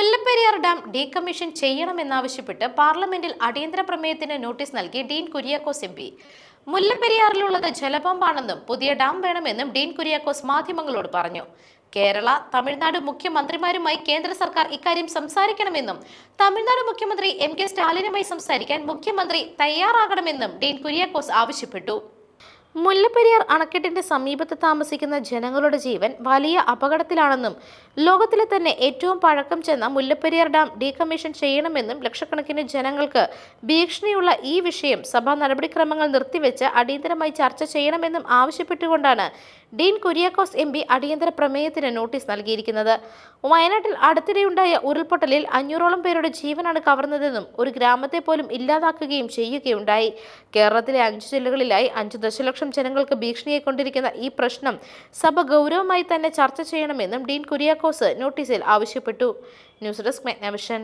Mullaperiyar dam decommission ചെയ്യണമെന്നാവശ്യപ്പെട്ട് പാർലമെന്റിൽ അടിയന്തര പ്രമേയത്തിന് നോട്ടീസ് നൽകി ഡീൻ കുര്യാക്കോസ് എം പി. മുല്ലപ്പെരിയാറിലുള്ളത് ജലപമ്പാണെന്നും പുതിയ ഡാം വേണമെന്നും ഡീൻ കുര്യാക്കോസ് മാധ്യമങ്ങളോട് പറഞ്ഞു. കേരള തമിഴ്നാട് മുഖ്യമന്ത്രിമാരുമായി കേന്ദ്ര സർക്കാർ ഇക്കാര്യം സംസാരിക്കണമെന്നും തമിഴ്നാട് മുഖ്യമന്ത്രി എം കെ സ്റ്റാലിനുമായി സംസാരിക്കാൻ മുഖ്യമന്ത്രി തയ്യാറാകണമെന്നും ഡീൻ കുര്യാക്കോസ് ആവശ്യപ്പെട്ടു. മുല്ലപ്പെരിയാർ അണക്കെട്ടിന്റെ സമീപത്ത് താമസിക്കുന്ന ജനങ്ങളുടെ ജീവൻ വലിയ അപകടത്തിലാണെന്നും ലോകത്തിലെ തന്നെ ഏറ്റവും പഴക്കം ചെന്ന മുല്ലപ്പെരിയാർ ഡാം ഡീകമ്മീഷൻ ചെയ്യണമെന്നും ലക്ഷക്കണക്കിന് ജനങ്ങൾക്ക് ഭീഷണിയുള്ള ഈ വിഷയം സഭാ നടപടിക്രമങ്ങൾ നിർത്തിവെച്ച് അടിയന്തരമായി ചർച്ച ചെയ്യണമെന്നും ആവശ്യപ്പെട്ടുകൊണ്ടാണ് ഡീൻ കുര്യാക്കോസ് എം പി അടിയന്തര പ്രമേയത്തിന് നോട്ടീസ് നൽകിയിരിക്കുന്നത്. വയനാട്ടിൽ അടുത്തിടെയുണ്ടായ ഉരുൾപൊട്ടലിൽ അഞ്ഞൂറോളം പേരുടെ ജീവനാണ് കവർന്നതെന്നും ഒരു ഗ്രാമത്തെ പോലും ഇല്ലാതാക്കുകയും ചെയ്യുകയുണ്ടായി. കേരളത്തിലെ അഞ്ച് ജില്ലകളിലായി അഞ്ച് ദശലക്ഷം ജനങ്ങൾക്ക് ഭീഷണിയെ കൊണ്ടിരിക്കുന്ന ഈ പ്രശ്നം സഭ ഗൗരവമായി തന്നെ ചർച്ച ചെയ്യണമെന്നും ഡീൻ കുര്യാക്കോസ് നോട്ടീസിൽ ആവശ്യപ്പെട്ടു. News desk Megnavision.